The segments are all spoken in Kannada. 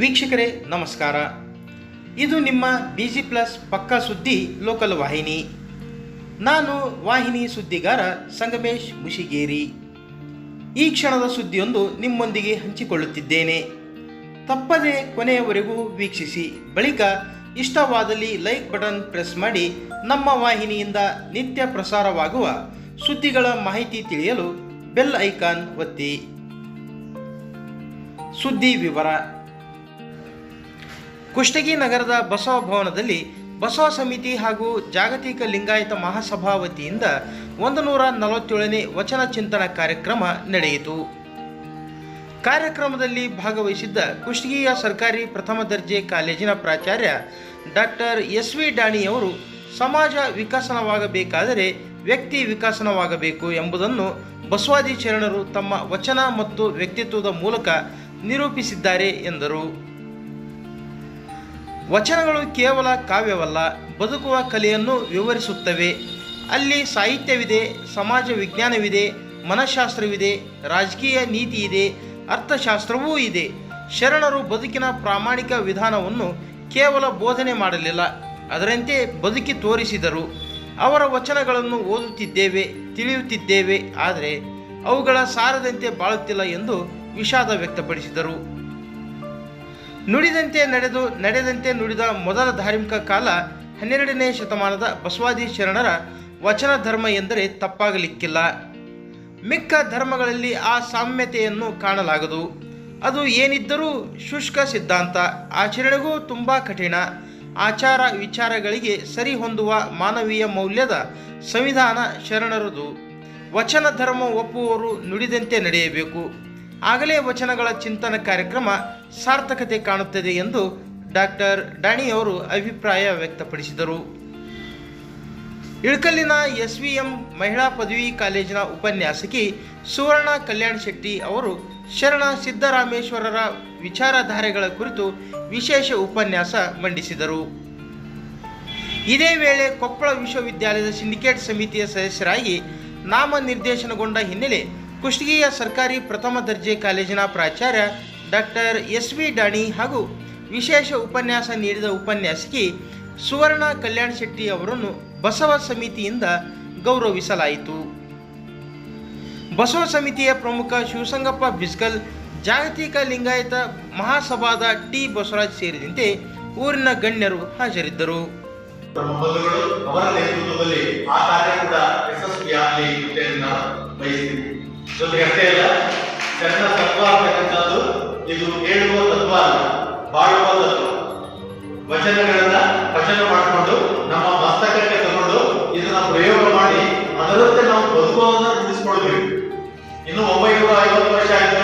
ವೀಕ್ಷಕರೇ, ನಮಸ್ಕಾರ. ಇದು ನಿಮ್ಮ ಬಿ ಜಿ ಪ್ಲಸ್ ಪಕ್ಕಾ ಸುದ್ದಿ ಲೋಕಲ್ ವಾಹಿನಿ. ನಾನು ವಾಹಿನಿ ಸುದ್ದಿಗಾರ ಸಂಗಮೇಶ್ ಮುಷಿಗೇರಿ. ಈ ಕ್ಷಣದ ಸುದ್ದಿಯೊಂದು ನಿಮ್ಮೊಂದಿಗೆ ಹಂಚಿಕೊಳ್ಳುತ್ತಿದ್ದೇನೆ. ತಪ್ಪದೇ ಕೊನೆಯವರೆಗೂ ವೀಕ್ಷಿಸಿ. ಬಳಿಕ ಇಷ್ಟವಾದಲ್ಲಿ ಲೈಕ್ ಬಟನ್ ಪ್ರೆಸ್ ಮಾಡಿ ನಮ್ಮ ವಾಹಿನಿಯಿಂದ ನಿತ್ಯ ಪ್ರಸಾರವಾಗುವ ಸುದ್ದಿಗಳ ಮಾಹಿತಿ ತಿಳಿಯಲು ಬೆಲ್ ಐಕಾನ್ ಒತ್ತಿ. ಸುದ್ದಿ ವಿವರ. ಕುಷ್ಟಗಿ ನಗರದ ಬಸವ ಭವನದಲ್ಲಿ ಬಸವ ಸಮಿತಿ ಹಾಗೂ ಜಾಗತಿಕ ಲಿಂಗಾಯತ ಮಹಾಸಭಾ ವತಿಯಿಂದ ಒಂದು ನೂರ ನಲವತ್ತೇಳನೇ ವಚನ ಚಿಂತನ ಕಾರ್ಯಕ್ರಮ ನಡೆಯಿತು. ಕಾರ್ಯಕ್ರಮದಲ್ಲಿ ಭಾಗವಹಿಸಿದ್ದ ಕುಷ್ಟಗಿಯ ಸರ್ಕಾರಿ ಪ್ರಥಮ ದರ್ಜೆ ಕಾಲೇಜಿನ ಪ್ರಾಚಾರ್ಯ ಡಾಕ್ಟರ್ ಎಸ್ ವಿ ಡಾಣಿಯವರು ಸಮಾಜ ವಿಕಸನವಾಗಬೇಕಾದರೆ ವ್ಯಕ್ತಿ ವಿಕಸನವಾಗಬೇಕು ಎಂಬುದನ್ನು ಬಸವಾದಿ ಶರಣರು ತಮ್ಮ ವಚನ ಮತ್ತು ವ್ಯಕ್ತಿತ್ವದ ಮೂಲಕ ನಿರೂಪಿಸಿದ್ದಾರೆ ಎಂದರು. ವಚನಗಳು ಕೇವಲ ಕಾವ್ಯವಲ್ಲ, ಬದುಕುವ ಕಲೆಯನ್ನು ವಿವರಿಸುತ್ತವೆ. ಅಲ್ಲಿ ಸಾಹಿತ್ಯವಿದೆ ಸಮಾಜ ವಿಜ್ಞಾನವಿದೆ ಮನಃಶಾಸ್ತ್ರವಿದೆ, ರಾಜಕೀಯ ನೀತಿ ಇದೆ ಅರ್ಥಶಾಸ್ತ್ರವೂ ಇದೆ. ಶರಣರು ಬದುಕಿನ ಪ್ರಾಮಾಣಿಕ ವಿಧಾನವನ್ನು ಕೇವಲ ಬೋಧನೆ ಮಾಡಲಿಲ್ಲ, ಅದರಂತೆ ಬದುಕಿ ತೋರಿಸಿದರು. ಅವರ ವಚನಗಳನ್ನು ಓದುತ್ತಿದ್ದೇವೆ, ತಿಳಿಯುತ್ತಿದ್ದೇವೆ, ಆದರೆ ಅವುಗಳ ಸಾರದಂತೆ ಬಾಳುತ್ತಿಲ್ಲ ಎಂದು ವಿಷಾದ ವ್ಯಕ್ತಪಡಿಸಿದರು. ನುಡಿದಂತೆ ನಡೆದು, ನಡೆದಂತೆ ನುಡಿದ ಮೊದಲ ಧಾರ್ಮಿಕ ಕಾಲ ಹನ್ನೆರಡನೇ ಶತಮಾನದ ಬಸವಾದಿ ಶರಣರ ವಚನ ಧರ್ಮ ಎಂದರೆ ತಪ್ಪಾಗಲಿಕ್ಕಿಲ್ಲ. ಮಿಕ್ಕ ಧರ್ಮಗಳಲ್ಲಿ ಆ ಸಾಮ್ಯತೆಯನ್ನು ಕಾಣಲಾಗದು. ಅದು ಏನಿದ್ದರೂ ಶುಷ್ಕ ಸಿದ್ಧಾಂತ. ಆಚರಣೆಗೂ ತುಂಬ ಕಠಿಣ. ಆಚಾರ ವಿಚಾರಗಳಿಗೆ ಸರಿ ಹೊಂದುವ ಮಾನವೀಯ ಮೌಲ್ಯದ ಸಂವಿಧಾನ ಶರಣರದು. ವಚನ ಧರ್ಮ ಒಪ್ಪುವವರು ನುಡಿದಂತೆ ನಡೆಯಬೇಕು. ಆಗಲೇ ವಚನಗಳ ಚಿಂತನ ಕಾರ್ಯಕ್ರಮ ಸಾರ್ಥಕತೆ ಕಾಣುತ್ತದೆ ಎಂದು ಡಾಕ್ಟರ್ ಡಾಣಿಯವರು ಅಭಿಪ್ರಾಯ ವ್ಯಕ್ತಪಡಿಸಿದರು. ಇಳಕಲ್ಲಿನ ಎಸ್ ವಿ ಎಂ ಮಹಿಳಾ ಪದವಿ ಕಾಲೇಜಿನ ಉಪನ್ಯಾಸಕಿ ಸುವರ್ಣ ಕಲ್ಯಾಣ್ ಶೆಟ್ಟಿ ಅವರು ಶರಣ ಸಿದ್ದರಾಮೇಶ್ವರರ ವಿಚಾರಧಾರೆಗಳ ಕುರಿತು ವಿಶೇಷ ಉಪನ್ಯಾಸ ಮಂಡಿಸಿದರು. ಇದೇ ವೇಳೆ ಕೊಪ್ಪಳ ವಿಶ್ವವಿದ್ಯಾಲಯದ ಸಿಂಡಿಕೇಟ್ ಸಮಿತಿಯ ಸದಸ್ಯರಾಗಿ ನಾಮನಿರ್ದೇಶನಗೊಂಡ ಹಿನ್ನೆಲೆ ಕುಷ್ಟಗಿಯ ಸರ್ಕಾರಿ ಪ್ರಥಮ ದರ್ಜೆ ಕಾಲೇಜಿನ ಪ್ರಾಚಾರ್ಯ ಡಾಕ್ಟರ್ ಎಸ್ ವಿ ಡಾಣಿ ಹಾಗೂ ವಿಶೇಷ ಉಪನ್ಯಾಸ ನೀಡಿದ ಉಪನ್ಯಾಸಕಿ ಸುವರ್ಣ ಕಲ್ಯಾಣ್ ಶೆಟ್ಟಿ ಅವರನ್ನು ಬಸವ ಸಮಿತಿಯಿಂದ ಗೌರವಿಸಲಾಯಿತು. ಬಸವ ಸಮಿತಿಯ ಪ್ರಮುಖ ಶಿವಸಂಗಪ್ಪ ಬಿಸ್ಕಲ್ ಜಾಗತಿಕ ಲಿಂಗಾಯತ ಮಹಾಸಭಾದ ಟಿ ಬಸವರಾಜ್ ಸೇರಿದಂತೆ ಊರಿನ ಗಣ್ಯರು ಹಾಜರಿದ್ದರು. ಅವರ ನೇತೃತ್ವದಲ್ಲಿ ಆ ಕಾರ್ಯ ಕೂಡ ಯಶಸ್ವಿಯಾಗಲಿ ಜೊತೆಗೆ ಅಷ್ಟೇ ಅಲ್ಲ. ಶರಣ ತತ್ವ ಅಂತಕ್ಕಂಥದ್ದು ಇದು ಹೇಳುವ ತತ್ವ ಅಲ್ಲ. ಬಾಳುವ ತತ್ವ. ವಚನಗಳನ್ನ ವಚನ ಮಾಡಿಕೊಂಡು, ನಮ್ಮ ಮಸ್ತಕಕ್ಕೆ ತಗೊಂಡು ಇದನ್ನ ಪ್ರಯೋಗ ಮಾಡಿ ಅದರಂತೆ ನಾವು ಬದುಕುವನ್ನ ರೂಢಿಸಿಕೊಳ್ಬೇಕು ಇನ್ನು ಒಂಬೈನೂರ ಐವತ್ತು ವರ್ಷ ಆಯ್ತು,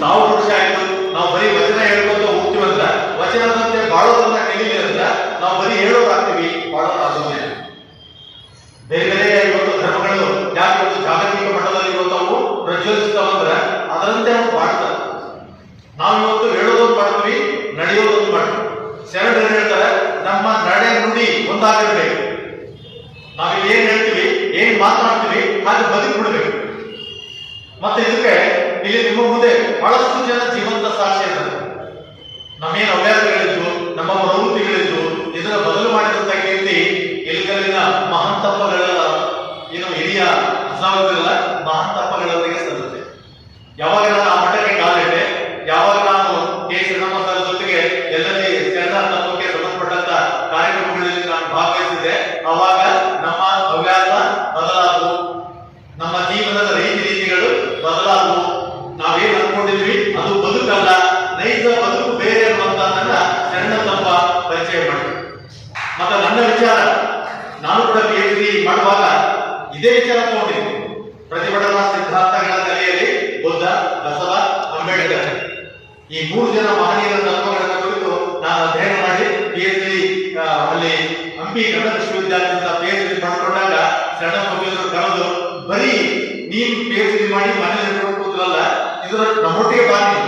ಸಾವಿರ ವರ್ಷ ಆಯ್ತು, ನಾವು ಬರೀ ವಚನ ಹೇಳ್ಕೊಂತ ಹೋಗ್ತೀವಂದ್ರ ವಚನದಂತೆ ಬಾಳೋದನ್ನ ಕಲೀಲಿ ಅಂತ ನಾವು ಬರೀ ಹೇಳೋರಾಗ್ತೀವಿ, ಬಾಳೋರಾಗೋದಿಲ್ಲ. ಬೇರೆ ಶರಣರು ಹೇಳ್ತಾರೆ, ನಮ್ಮ ನಡೆ ನುಡಿ ಒಂದಾಗಿರ್ಬೇಕು. ನಾವಿಲ್ಲಿ ಏನ್ ಹೇಳ್ತೀವಿ, ಏನ್ ಮಾತನಾಡ್ತೀವಿ, ಹಾಗೆ ಬದುಕಿಬಿಡ್ಬೇಕು ಮತ್ತೆ ಇದಕ್ಕೆ ಇಲ್ಲಿ ನಿಮ್ಮ ಮುಂದೆ ಬಹಳಷ್ಟು ಜನ ಜೀವಂತ ಸಾಕ್ಷಿ ಇದ್ದಾರೆ. ನಮ್ಮೇನು ಹವ್ಯಾಸಗಳಿದ್ದು ನಮ್ಮ ಪ್ರವೃತ್ತಿಗಳಿದ್ದು ಇದರ ಬದಲು ಮಾಡಿದಂತ ಕೀರ್ತಿ ಎಲ್ಲಿಗಲ್ಲಿನ ಮಹಂತಪ್ಪಗಳ ಏನು ಹಿರಿಯ ಅಸಾವಲ್ಲ ಮಹಂತಪ್ಪಗಳವರಿಗೆ ಸಲ್ಲುತ್ತೆ ಯಾವಾಗ ನಾನು ಕೂಡ ಪಿ ಎಚ್ ಡಿ ಮಾಡುವಾಗ ಇದೇ ವಿಚಾರ ತಗೊಂಡಿದ್ದೆ ಪ್ರತಿಭಟನಾ ಸಿದ್ಧಾಂತಗಳ ನೆಲೆಯಲ್ಲಿ ಬುದ್ಧ, ಬಸವ, ಅಂಬೇಡ್ಕರ್. ಈ ಮೂರು ಜನ ಮಹನೀಯರ ತತ್ವಗಳನ್ನು ಕುರಿತು ನಾನು ಅಧ್ಯಯನ ಮಾಡಿ ಪಿ ಎಚ್ ಡಿ ಅಲ್ಲಿ ಹಂಪಿ ಕನ್ನಡ ವಿಶ್ವವಿದ್ಯಾಲಯದಿಂದ ಪಿ ಎಚ್ ಡಿ ಮಾಡಿಕೊಂಡಾಗ ಸಣ್ಣ ಪ್ರೊಫೆಸರ್ ಕರೆದು, ಬರೀ ನೀನು ಪಿ ಎಚ್ ಡಿ ಮಾಡಿ ಮನೆಯಲ್ಲಿ ಕೂತಲ್ಲ ಇದರ ನಮ್ಮೊಟ್ಟಿಗೆ ಬಾನಿ